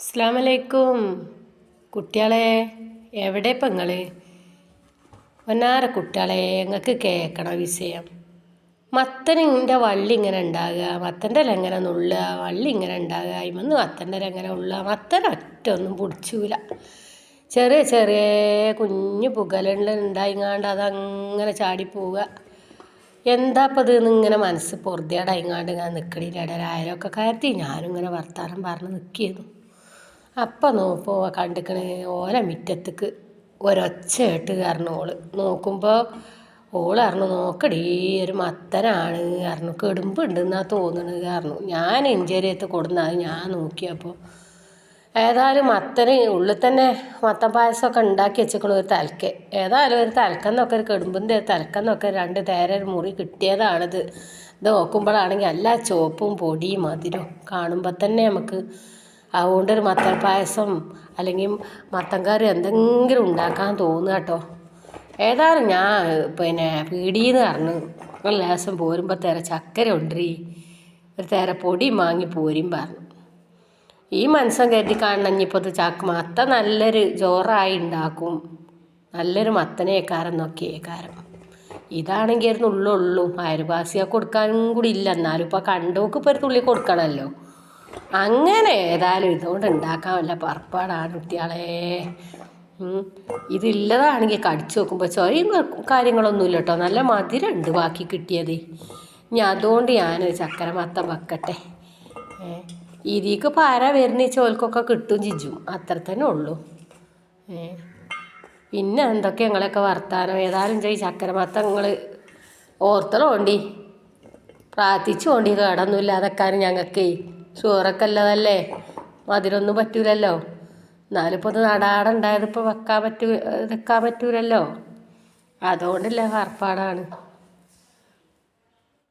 അസ്ലാമലൈക്കും കുട്ടികളെ എവിടെ ഇപ്പം നിങ്ങൾ ഒന്നാര കുട്ടികളെ ഞങ്ങൾക്ക് കേൾക്കണം വിഷയം. മത്തനിന്റെ വള്ളി ഇങ്ങനെ ഉണ്ടാകുക മത്തന്റെ ഇല നുള്ളുക വള്ളി ഇങ്ങനെ ഉണ്ടാകുക ഇമന്ന് മത്തന്റെ ഇല ഉള്ളുക മത്തൻ ഒറ്റൊന്നും പിടിച്ചൂല. ചെറിയ ചെറിയ കുഞ്ഞു പുകലുണ്ടായിങ്ങാണ്ട് അതങ്ങനെ ചാടിപ്പോവുക പോവുക. എന്താ ഇപ്പം ഇത് ഇങ്ങനെ മനസ്സ് പൊറുതിയാടായിങ്ങാണ്ട് ഇങ്ങനെ നിൽക്കണില്ല ആയിരമൊക്കെ കയറ്റി ഞാനും ഇങ്ങനെ വർത്താനം പറഞ്ഞ് നിൽക്കിയിരുന്നു അപ്പം നോക്കുമ്പോൾ കണ്ടിക്കണ് ഓല മുറ്റത്തേക്ക് ഒരൊച്ച കേട്ട് കാരണം ഓൾ. നോക്കുമ്പോൾ ഓൾ പറഞ്ഞു നോക്കടി ഒരു മത്തനാണ്. പറഞ്ഞു കെടുമ്പുണ്ടെന്നാ തോന്നണത് കാരണം ഞാൻ എഞ്ചേരിയത്ത് കൊടുന്നത് ഞാൻ നോക്കിയപ്പോൾ ഏതായാലും മത്തന് ഉള്ളിൽ തന്നെ മത്തൻ പായസമൊക്കെ ഉണ്ടാക്കി വെച്ചേക്കണ ഒരു തലക്ക്. ഏതായാലും ഒരു തലക്കെന്നൊക്കെ ഒരു കെടുമ്പിന്റെ തലക്കെന്നൊക്കെ രണ്ട് തേര ഒരു മുറി കിട്ടിയതാണിത്. ഇത് നോക്കുമ്പോഴാണെങ്കിൽ എല്ലാ ചുവപ്പും പൊടിയും മധുരവും കാണുമ്പോൾ തന്നെ നമുക്ക് അതുകൊണ്ട് ഒരു മത്തൻ പായസം അല്ലെങ്കിൽ മത്തൻ കറി എന്തെങ്കിലും ഉണ്ടാക്കാൻ തോന്നുക കേട്ടോ. ഏതായാലും ഞാൻ പിന്നെ പീടിയെന്ന് പറഞ്ഞു ഒരു ദിവസം പോരുമ്പോൾ തേര ചക്കര ഉണ്ടീ ഒരു തേര പൊടി വാങ്ങി പോരും പറഞ്ഞു. ഈ മനസ്സം കരുതി കാണണം ഇനിയിപ്പോൾ ചാക്ക് മത്ത നല്ലൊരു ജോറായി ഉണ്ടാക്കും. നല്ലൊരു മത്തനേക്കാരം നോക്കിയേക്കാരം ഇതാണെങ്കിൽ ഒരു നുള്ളുള്ളൂ അയൽവാസിയൊക്കെ കൊടുക്കാനും കൂടി ഇല്ല. എന്നാലും ഇപ്പോൾ കണ്ടോക്ക് ഇപ്പോൾ ഒരു തുള്ളി കൊടുക്കണമല്ലോ അങ്ങനെ ഏതായാലും ഇതുകൊണ്ട് ഉണ്ടാക്കാൻ വല്ല പുറപ്പാടാണ് കുട്ടികളെ. ഇതില്ലതാണെങ്കിൽ കടിച്ചു നോക്കുമ്പോൾ ചൊരയും കാര്യങ്ങളൊന്നും ഇല്ല കേട്ടോ നല്ല മധുരമുണ്ട് ബാക്കി കിട്ടിയത്. ഇനി അതുകൊണ്ട് ഞാൻ ചക്കര മത്തം വെക്കട്ടെ. ഇതിക്ക് പാര വരുന്ന ചോൽക്കൊക്കെ കിട്ടും ജിജും. അത്ര തന്നെ ഉള്ളൂ. പിന്നെ എന്തൊക്കെ ഞങ്ങളൊക്കെ വർത്താനം? ഏതായാലും ചെയ് ചക്കര മത്തം നിങ്ങൾ പ്രാർത്ഥിച്ചു കൊണ്ടി കേടൊന്നുമില്ലാതെക്കാനും ഞങ്ങൾക്ക്. ചോറൊക്കെ ഉള്ളതല്ലേ മധുരമൊന്നും പറ്റൂലല്ലോ. എന്നാലും ഇത് നടാടുണ്ടായത് ഇപ്പോൾ വെക്കാൻ പറ്റൂ വെക്കാൻ പറ്റൂലല്ലോ. അതുകൊണ്ടല്ലേ ഹർപ്പാടാണ്